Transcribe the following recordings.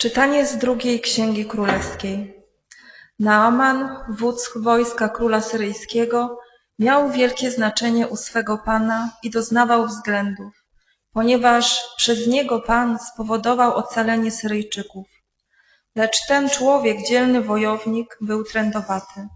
Czytanie z drugiej księgi królewskiej. Naaman, wódz wojska króla syryjskiego, miał wielkie znaczenie u swego pana i doznawał względów, ponieważ przez niego pan spowodował ocalenie Syryjczyków. Lecz ten człowiek, dzielny wojownik, był trędowaty.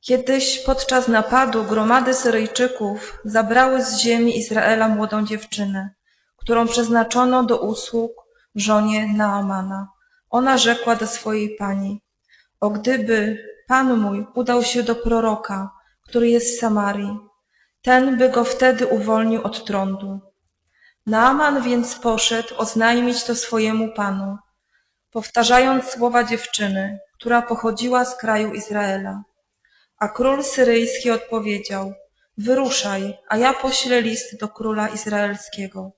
Kiedyś podczas napadu gromady Syryjczyków zabrały z ziemi Izraela młodą dziewczynę, którą przeznaczono do usług żonie Naamana. Ona rzekła do swojej pani, o gdyby pan mój udał się do proroka, który jest w Samarii, ten by go wtedy uwolnił od trądu. Naaman więc poszedł oznajmić to swojemu panu, powtarzając słowa dziewczyny, która pochodziła z kraju Izraela. A król syryjski odpowiedział, wyruszaj, a ja poślę list do króla izraelskiego.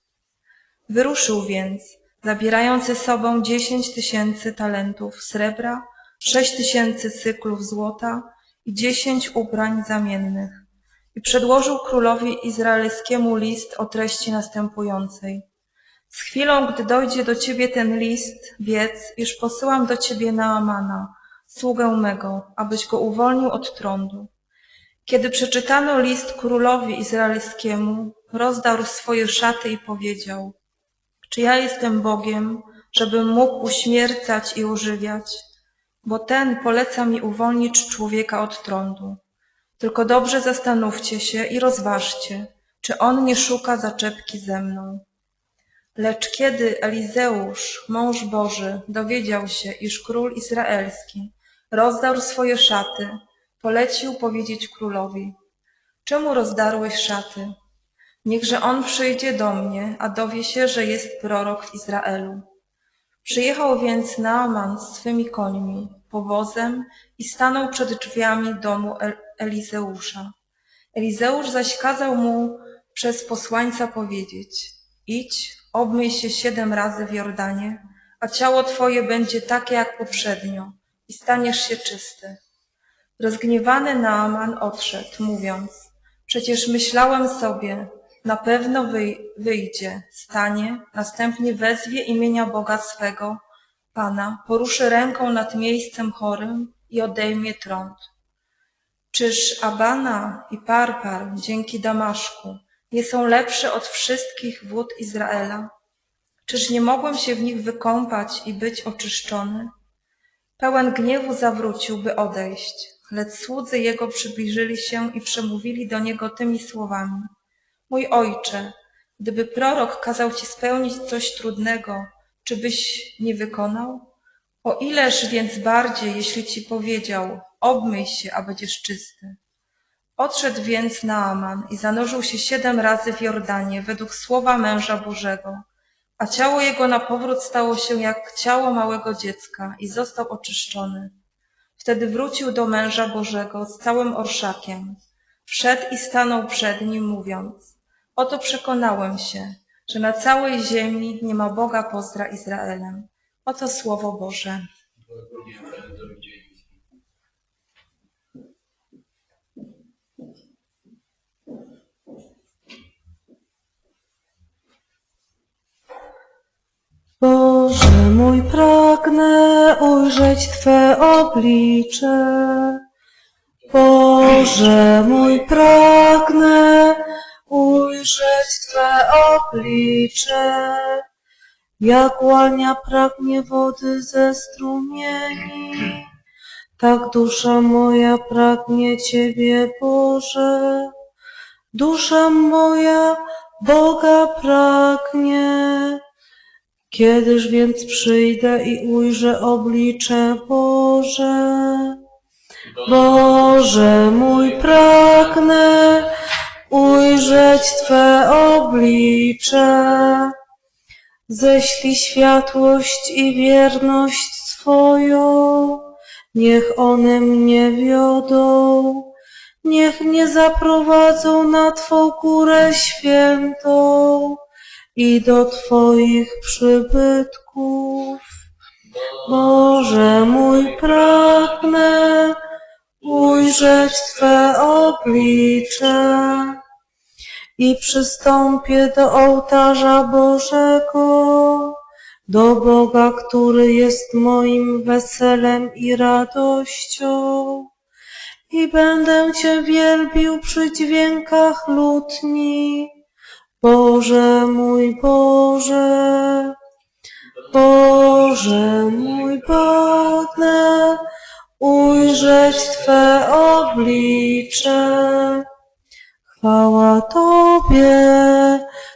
Wyruszył więc, zabierając ze sobą dziesięć tysięcy talentów srebra, sześć tysięcy cyklów złota i dziesięć ubrań zamiennych. I przedłożył królowi izraelskiemu list o treści następującej. Z chwilą, gdy dojdzie do ciebie ten list, wiedz, iż posyłam do ciebie Naamana, sługę mego, abyś go uwolnił od trądu. Kiedy przeczytano list królowi izraelskiemu, rozdarł swoje szaty i powiedział, czy ja jestem Bogiem, żebym mógł uśmiercać i ożywiać? Bo ten poleca mi uwolnić człowieka od trądu. Tylko dobrze zastanówcie się i rozważcie, czy on nie szuka zaczepki ze mną. Lecz kiedy Elizeusz, mąż Boży, dowiedział się, iż król izraelski rozdarł swoje szaty, polecił powiedzieć królowi, czemu rozdarłeś szaty? Niechże on przyjdzie do mnie, a dowie się, że jest prorok w Izraelu. Przyjechał więc Naaman z swymi końmi, powozem i stanął przed drzwiami domu El- Elizeusza. Elizeusz zaś kazał mu przez posłańca powiedzieć, idź, obmyj się siedem razy w Jordanie, a ciało twoje będzie takie jak poprzednio i staniesz się czysty. Rozgniewany Naaman odszedł, mówiąc, przecież myślałem sobie, na pewno wyj- wyjdzie, stanie, następnie wezwie imienia Boga swego, Pana, poruszy ręką nad miejscem chorym i odejmie trąd. Czyż Abana i Parpar dzięki Damaszku nie są lepsze od wszystkich wód Izraela? Czyż nie mogłem się w nich wykąpać i być oczyszczony? Pełen gniewu zawrócił, by odejść, lecz słudzy jego przybliżyli się i przemówili do niego tymi słowami. Mój ojcze, gdyby prorok kazał ci spełnić coś trudnego, czy byś nie wykonał? O ileż więc bardziej, jeśli ci powiedział, obmyj się, a będziesz czysty. Odszedł więc Naaman i zanurzył się siedem razy w Jordanie według słowa męża Bożego, a ciało jego na powrót stało się jak ciało małego dziecka i został oczyszczony. Wtedy wrócił do męża Bożego z całym orszakiem. Wszedł i stanął przed nim, mówiąc: Oto przekonałem się, że na całej ziemi nie ma Boga pozdra Izraelem. Oto słowo Boże. Boże mój, pragnę ujrzeć Twe oblicze. Boże mój, pragnę ujrzeć Twe oblicze. Jak łania pragnie wody ze strumieni, tak dusza moja pragnie Ciebie, Boże. Dusza moja Boga pragnie. Kiedyż więc przyjdę i ujrzę oblicze Boże? Boże mój, pragnę ujrzeć Twe oblicze. Ześlij światłość i wierność swoją, niech one mnie wiodą, niech mnie zaprowadzą na Twą górę świętą i do Twoich przybytków. Boże mój, pragnę ujrzeć Twe oblicze i przystąpię do ołtarza Bożego, do Boga, który jest moim weselem i radością. I będę Cię wielbił przy dźwiękach lutni. Boże mój Boże, Boże mój pragnę ujrzeć Twe oblicze. Chwała Tobie,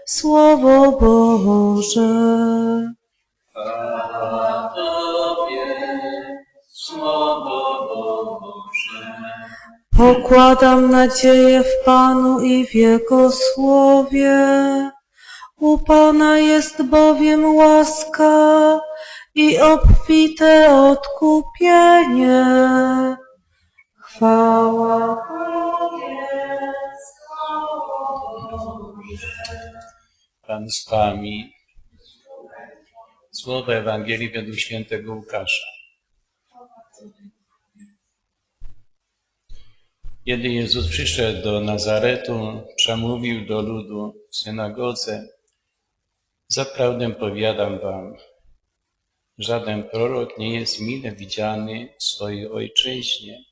Słowo Boże. Pokładam nadzieję w Panu i w Jego Słowie. U Pana jest bowiem łaska i obfite odkupienie. Chwała Tobie, Pan z Wami. Słowo Ewangelii według świętego Łukasza. Kiedy Jezus przyszedł do Nazaretu, przemówił do ludu w synagodze. Zaprawdę powiadam wam, żaden prorok nie jest mile widziany w swojej ojczyźnie.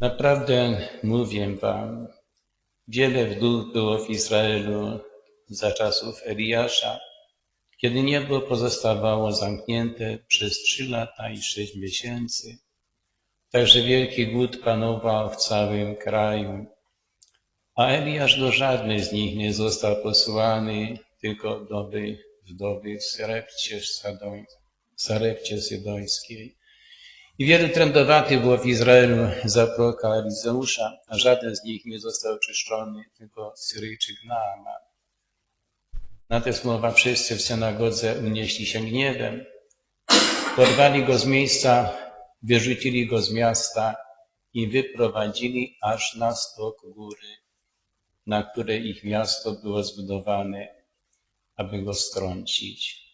Naprawdę mówię wam, wiele wdów było w Izraelu za czasów Eliasza, kiedy niebo pozostawało zamknięte przez trzy lata i sześć miesięcy. Także wielki głód panował w całym kraju. A Eliasz do żadnej z nich nie został posłany, tylko do wy- wdowy w Sarepcie, Sadoń- Sarepcie Sydońskiej. I wielu trędowatych było w Izraelu za proroka Elizeusza, a żaden z nich nie został czyszczony, tylko Syryjczyk Naaman. Na te słowa wszyscy w synagodze unieśli się gniewem. Porwali go z miejsca, wyrzucili go z miasta i wyprowadzili aż na stok góry, na której ich miasto było zbudowane, aby go strącić.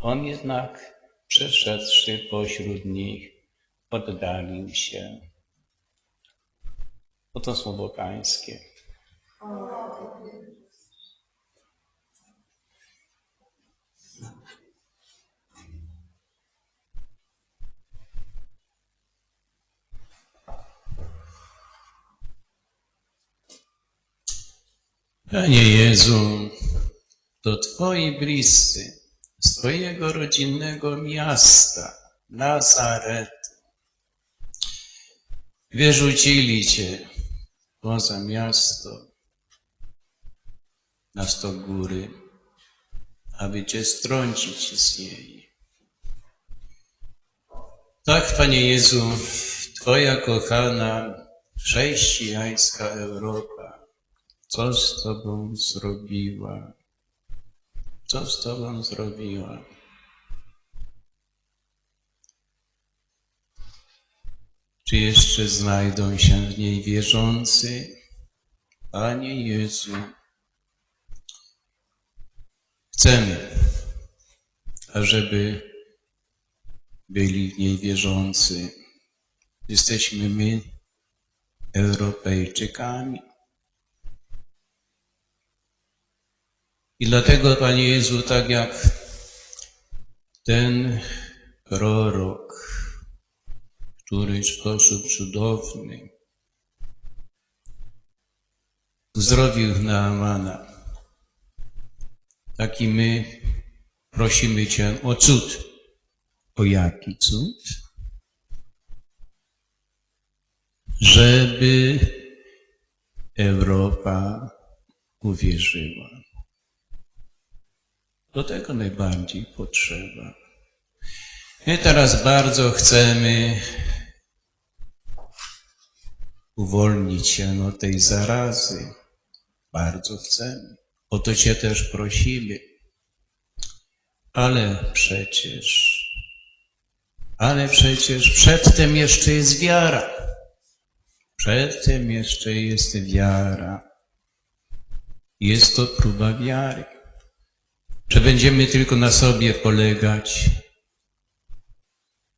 On jednak, przeszedłszy pośród nich, oddalił się. Oto słowo Pańskie. Panie Jezu, to Twoi bliscy z Twojego rodzinnego miasta, Nazaretu, wyrzucili Cię poza miasto, na sto góry, aby Cię strącić z niej. Tak, Panie Jezu, Twoja kochana chrześcijańska Europa co z Tobą zrobiła? Co z Tobą zrobiła? Czy jeszcze znajdą się w niej wierzący? Panie Jezu, chcemy, ażeby byli w niej wierzący. Jesteśmy my, Europejczykami. I dlatego, Panie Jezu, tak jak ten prorok, który w sposób cudowny uzdrowił Naamana, taki my prosimy Cię o cud. O jaki cud? Żeby Europa uwierzyła. Do tego najbardziej potrzeba. My teraz bardzo chcemy uwolnić się od tej zarazy. Bardzo chcemy. O to Cię też prosimy. Ale przecież, ale przecież przedtem jeszcze jest wiara. Przedtem jeszcze jest wiara. Jest to próba wiary. Czy będziemy tylko na sobie polegać?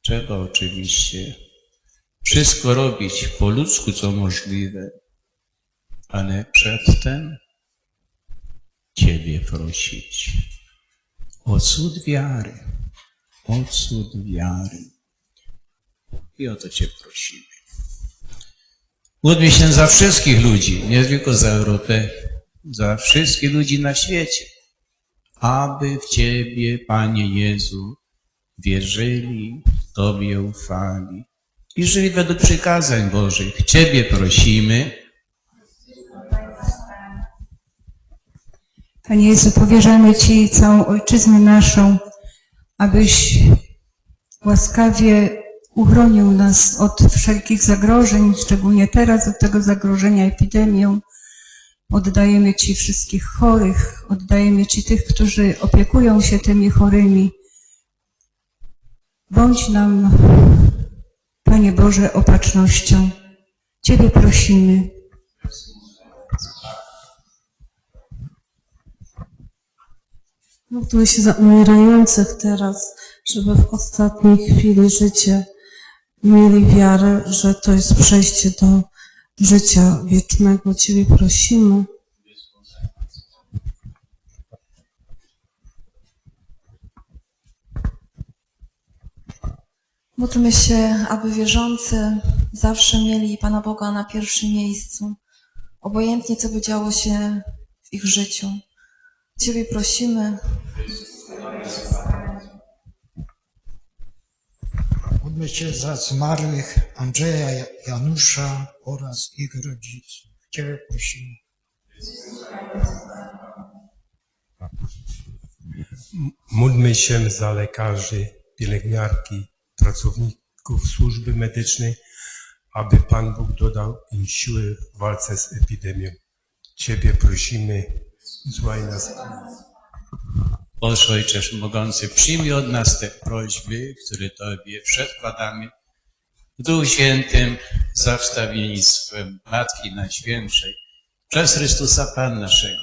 Trzeba oczywiście wszystko robić po ludzku, co możliwe, ale przedtem Ciebie prosić. o cud wiary, o cud wiary. I o to Cię prosimy. Módlmy się za wszystkich ludzi, nie tylko za Europę, za wszystkich ludzi na świecie, aby w Ciebie, Panie Jezu, wierzyli, Tobie ufali i żyli według przykazań Bożych. Ciebie prosimy, Panie Jezu, powierzamy Ci całą ojczyznę naszą, abyś łaskawie uchronił nas od wszelkich zagrożeń, szczególnie teraz od tego zagrożenia epidemią. Oddajemy Ci wszystkich chorych, oddajemy Ci tych, którzy opiekują się tymi chorymi. Bądź nam, Panie Boże, opatrznością. Ciebie prosimy. Módlmy się za umierających teraz, żeby w ostatniej chwili życia mieli wiarę, że to jest przejście do życia wiecznego. Ciebie prosimy. Módlmy się, aby wierzący zawsze mieli Pana Boga na pierwszym miejscu, obojętnie co by działo się w ich życiu. Ciebie prosimy, Módlmy się za zmarłych Andrzeja, Janusza oraz ich rodziców. Ciebie prosimy. Módlmy się za lekarzy, pielęgniarki, pracowników służby medycznej, aby Pan Bóg dodał im siły w walce z epidemią. Ciebie prosimy, złaj nas. Boże Ojcze Mogący, przyjmij od nas te prośby, które Tobie przedkładamy. W Duchu Świętym za wstawiennictwem Matki Najświętszej przez Chrystusa Pan naszego.